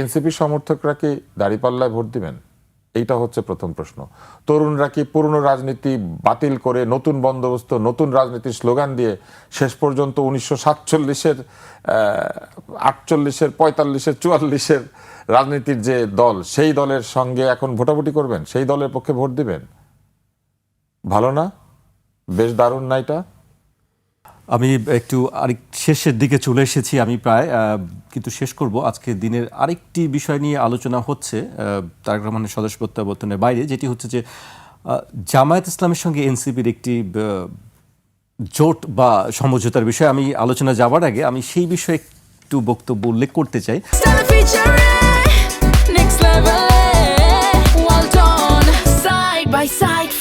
NCP সমর্থকরা কি দাঁড়িপাল্লায় vote দিবেন? এইটা হচ্ছে প্রথম প্রশ্ন। তরুণরা কি পুরনো রাজনীতি বাতিল করে নতুন বন্দোবস্ত, নতুন রাজনীতির স্লোগান দিয়ে শেষ পর্যন্ত উনিশশো সাতচল্লিশের আটচল্লিশের, পঁয়তাল্লিশের, চুয়াল্লিশের রাজনীতির যে দল, সেই দলের সঙ্গে এখন ভোটাভুটি করবেন? সেই দলের পক্ষে ভোট দিবেন? ভালো না? বেশ দারুণ না এটা? আমি একটু আরেক শেষের দিকে চলে এসেছি আমি প্রায় কিন্তু শেষ করব। আজকে দিনের আরেকটি বিষয় নিয়ে আলোচনা হচ্ছে তারেক রহমানের সদস্য প্রত্যাবর্তনের বাইরে, যেটি হচ্ছে যে জামায়াত ইসলামের সঙ্গে এনসিপির একটি জোট বা সমঝোতার বিষয়ে। আমি আলোচনা যাওয়ার আগে আমি সেই বিষয়ে একটু বক্তব্য উল্লেখ করতে চাই।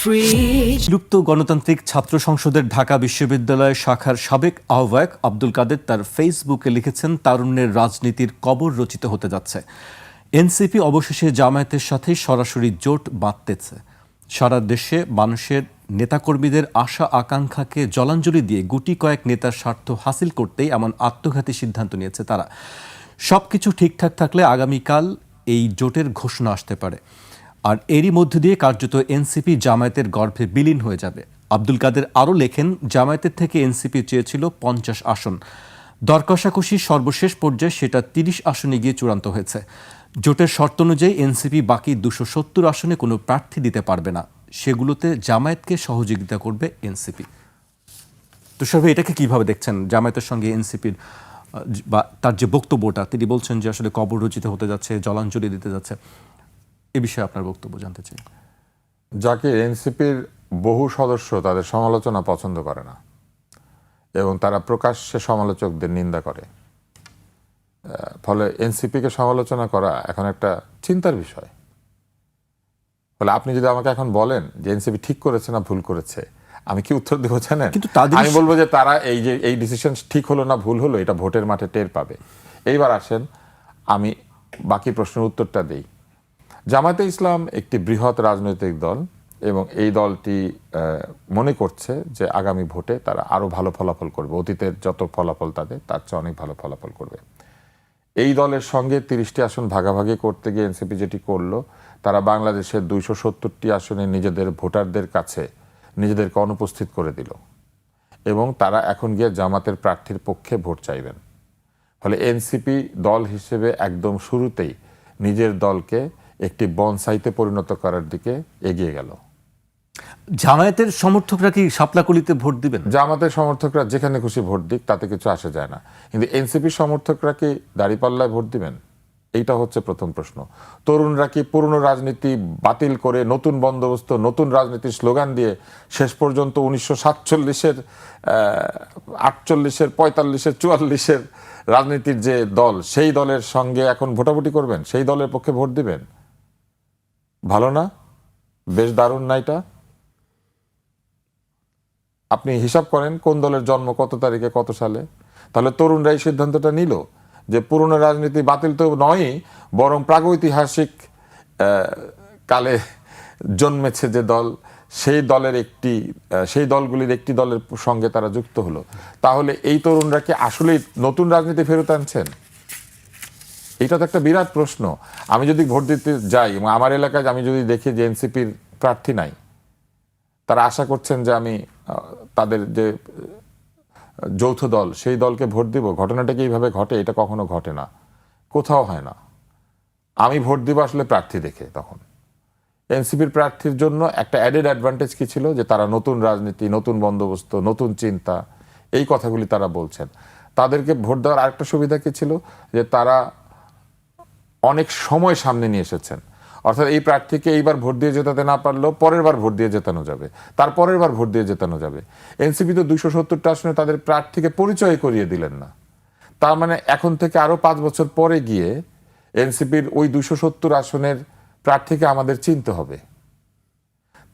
বিলুপ্ত গণতান্ত্রিক ছাত্র সংসদের ঢাকা বিশ্ববিদ্যালয় শাখার সাবেক আহ্বায়ক আব্দুল কাদের তার ফেসবুকে লিখেছেন, তারুণ্যের রাজনীতির কবর রচিত হতে যাচ্ছে। এনসিপি অবশেষে জামায়াতের সাথে সরাসরি জোট বাঁধতেছে। সারা দেশে মানুষের নেতাকর্মীদের আশা আকাঙ্ক্ষাকে জলাঞ্জলি দিয়ে গুটি কয়েক নেতার স্বার্থ হাসিল করতেই এমন আত্মঘাতী সিদ্ধান্ত নিয়েছে তারা। সবকিছু ঠিকঠাক থাকলে আগামীকাল এই জোটের ঘোষণা আসতে পারে। আর এরই মধ্য দিয়ে কার্যত এনসিপি জামায়াতের গর্ভে বিলীন হয়ে যাবে। আব্দুল কাদের আরও লেখেন, জামায়াতের থেকে এনসিপি চেয়েছিল পঞ্চাশ আসন। দর কষাকষি সর্বশেষ পর্যায়ে সেটা তিরিশ আসনে গিয়ে চূড়ান্ত হয়েছে। জোটের শর্ত অনুযায়ী এনসিপি বাকি দুশো সত্তর আসনে কোনো প্রার্থী দিতে পারবে না। সেগুলোতে জামায়াতকে সহযোগিতা করবে এনসিপি। তুষার ভাই এটাকে কীভাবে দেখছেন? জামায়াতের সঙ্গে এনসিপির বা তার যে বক্তব্যটা, তিনি বলছেন যে আসলে কবর রচিত হতে যাচ্ছে, জলাঞ্জলি দিতে যাচ্ছে। এ বিষয়ে আপনার বক্তব্য জানতে চাই। যাকে এনসিপির বহু সদস্য তাদের সমালোচনা পছন্দ করে না এবং তারা প্রকাশ্যে সমালোচকদের নিন্দা করে। ফলে এনসিপিকে সমালোচনা করা এখন একটা চিন্তার বিষয়। ফলে আপনি যদি আমাকে এখন বলেন যে এনসিপি ঠিক করেছে না ভুল করেছে আমি কি উত্তর দেবো জানেন? কিন্তু আমি বলব যে তারা এই যে এই ডিসিশন ঠিক হলো না ভুল হলো এটা ভোটের মাঠে টের পাবে। এইবার আসেন আমি বাকি প্রশ্নের উত্তরটা দেই। জামায়াতে ইসলাম একটি বৃহৎ রাজনৈতিক দল এবং এই দলটি মনে করছে যে আগামী ভোটে তারা আরও ভালো ফলাফল করবে। অতীতের যত ফলাফল তাদের, তার চেয়ে অনেক ভালো ফলাফল করবে। এই দলের সঙ্গে তিরিশটি আসন ভাগাভাগি করতে গিয়ে এনসিপি যেটি করল, তারা বাংলাদেশের দুইশো সত্তরটি আসনে নিজেদের ভোটারদের কাছে নিজেদেরকে অনুপস্থিত করে দিল এবং তারা এখন গিয়ে জামাতের প্রার্থীর পক্ষে ভোট চাইবেন। ফলে এনসিপি দল হিসেবে একদম শুরুতেই নিজের দলকে একটি বনসাইতে পরিণত করার দিকে এগিয়ে গেল। জামায়াতের সমর্থকরা কি সাপলাকুলিতে ভোট দিবেন? জামাতের সমর্থকরা যেখানে খুশি ভোট দিক তাতে কিছু আসে যায় না। কিন্তু এনসিপি সমর্থকরা কি দাঁড়িপাল্লায় ভোট দিবেন? এইটা হচ্ছে প্রথম প্রশ্ন। তরুণরা কি পুরনো রাজনীতি বাতিল করে নতুন বন্দোবস্ত নতুন রাজনীতির স্লোগান দিয়ে শেষ পর্যন্ত উনিশশো সাতচল্লিশের আটচল্লিশের পঁয়তাল্লিশের চুয়াল্লিশের রাজনীতির যে দল সেই দলের সঙ্গে এখন ভোটাভুটি করবেন? সেই দলের পক্ষে ভোট দিবেন? ভালো না? বেশ দারুণ না এটা? আপনি হিসাব করেন কোন দলের জন্ম কত তারিখে, কত সালে? তাহলে তরুণরা এই সিদ্ধান্তটা নিল যে পুরনো রাজনীতি বাতিল তো নয়ই, বরং প্রাগৈতিহাসিক কালে জন্মেছে যে দল, সেই দলের একটি সেই দলগুলির একটি দলের সঙ্গে তারা যুক্ত হলো। তাহলে এই তরুণরা কি আসলেই নতুন রাজনীতি ফেরত আনছেন? এটা তো একটা বিরাট প্রশ্ন। আমি যদি ভোট দিতে যাই, এবং আমার এলাকায় আমি যদি দেখি যে এনসিপির প্রার্থী নাই, তারা আশা করছেন যে আমি তাদের যে যৌথ দল, সেই দলকে ভোট দিব। ঘটনাটা কি এইভাবে ঘটে? এটা কখনো ঘটে না। কোথাও হয় না। আমি ভোট দিব আসলে প্রার্থী দেখে তখন। এনসিপির প্রার্থীর জন্য একটা অ্যাডেড অ্যাডভান্টেজ কি ছিল? যে তারা নতুন রাজনীতি, নতুন বন্দোবস্ত, নতুন চিন্তা, এই কথাগুলি তারা বলছেন। তাদেরকে ভোট দেওয়ার আরেকটা সুবিধা কি ছিল? যে তারা অনেক সময় সামনে নিয়ে এসেছেন। অর্থাৎ এই প্রার্থীকে এইবার ভোট দিয়ে জেতাতে না পারলেও পরের বার ভোট দিয়ে জেতানো যাবে। তার পরের বার ভোট দিয়ে জেতানো যাবে। এনসিপি তো দুশো সত্তরটা আসনে তাদের প্রার্থীকে পরিচয় করিয়ে দিলেন না। তার মানে এখন থেকে আরও পাঁচ বছর পরে গিয়ে এনসিপির ওই দুশো সত্তর আসনের প্রার্থীকে আমাদের চিনতে হবে।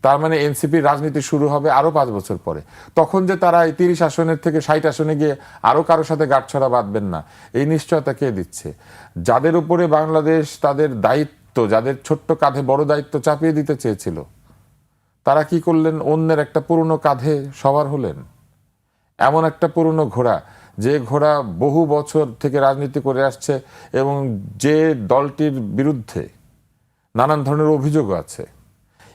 তার মানে এনসিপির রাজনীতি শুরু হবে আরও পাঁচ বছর পরে। তখন যে তারা এই তিরিশ আসনের থেকে ষাট আসনে গিয়ে আরও কারোর সাথে গাঁটছড়া বাঁধবেন না, এই নিশ্চয়তা কে দিচ্ছে? যাদের উপরে বাংলাদেশ তাদের দায়িত্ব, যাদের ছোট্ট কাঁধে বড় দায়িত্ব চাপিয়ে দিতে চেয়েছিল, তারা কি করলেন? অন্যের একটা পুরনো কাঁধে সবার হলেন? এমন একটা পুরনো ঘোড়া, যে ঘোড়া বহু বছর থেকে রাজনীতি করে আসছে এবং যে দলটির বিরুদ্ধে নানান ধরনের অভিযোগ আছে।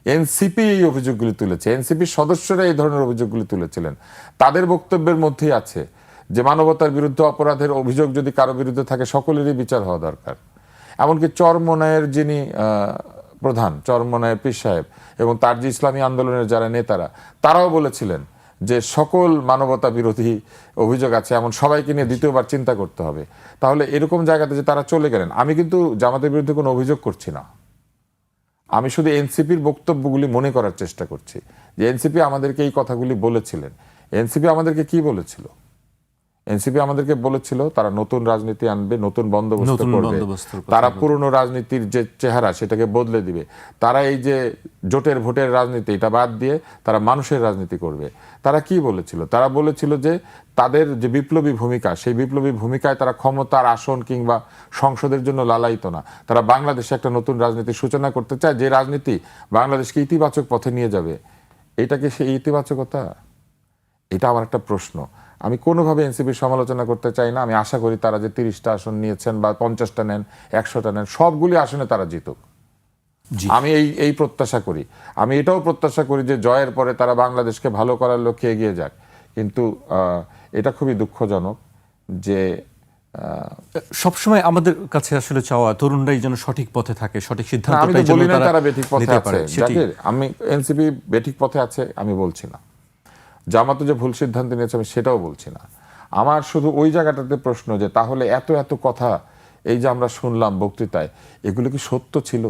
এনসিপি এই অভিযোগগুলি তুলেছে। এনসিপির সদস্যরা এই ধরনের অভিযোগগুলি তুলেছিলেন। তাদের বক্তব্যের মধ্যেই আছে যে মানবতার বিরুদ্ধে অপরাধের অভিযোগ যদি কারও বিরুদ্ধে থাকে, সকলেরই বিচার হওয়া দরকার। এমনকি চরমনায়ের যিনি প্রধান, চরমনায়ের পীর সাহেব এবং তার যে ইসলামী আন্দোলনের যারা নেতারা, তারাও বলেছিলেন যে সকল মানবতা বিরোধী অভিযোগ আছে, এমন সবাইকে নিয়ে দ্বিতীয়বার চিন্তা করতে হবে। তাহলে এরকম জায়গাতে যে তারা চলে গেলেন, আমি কিন্তু জামাতের বিরুদ্ধে কোনো অভিযোগ করছি না। আমি শুধু এনসিপির বক্তব্যগুলি মনে করার চেষ্টা করছি যে এনসিপি আমাদেরকে এই কথাগুলি বলেছিলেন। এনসিপি আমাদেরকে কি বলেছিল? এনসিপি আমাদেরকে বলেছিল তারা নতুন রাজনীতি আনবে নতুন বন্দোবস্ত করবে। তারা পুরনো রাজনীতির যে চেহারা সেটাকে বদলে দিবে। তারা এই যে জোটের ভোটের রাজনীতি এটা বাদ দিয়ে তারা মানুষের রাজনীতি করবে। তারা কি বলেছিল? তারা বলেছিল যে তাদের যে বিপ্লবী ভূমিকা সেই বিপ্লবী ভূমিকায় তারা ক্ষমতার আসন কিংবা সংসদের জন্য লালায়িত না। তারা বাংলাদেশে একটা নতুন রাজনীতির সূচনা করতে চায় যে রাজনীতি বাংলাদেশকে ইতিবাচক পথে নিয়ে যাবে। এটা কি সেই ইতিবাচকতা? এটা আমার একটা প্রশ্ন। আমি কোনোভাবে এনসিপির সমালোচনা করতে চাই না। আমি আশা করি তারা যে তিরিশটা আসন নিয়েছেন বা পঞ্চাশটা নেন একশোটা নেন সবগুলি আসনে তারা জিতুক। আমি এই এই প্রত্যাশা করি। আমি এটাও প্রত্যাশা করি যে জয়ের পরে তারা বাংলাদেশকে ভালো করার লক্ষ্যে এগিয়ে যাক। কিন্তু আহ, এটা খুবই দুঃখজনক যে সবসময় আমাদের কাছে আসলে চাওয়া তরুণরাই যেন সঠিক পথে থাকে সঠিক সিদ্ধান্ত আমি বলি না তারা বেঠিক পথে আছে। আমি এনসিপি বেঠিক পথে আছে আমি বলছি না। জামাতো যে ভুল সিদ্ধান্ত নিয়েছে আমি সেটাও বলছি না। আমার শুধু ওই জায়গাটাতে প্রশ্ন যে তাহলে এত এত কথা এই যে আমরা শুনলাম বক্তৃতায়, এগুলো কি সত্য ছিল?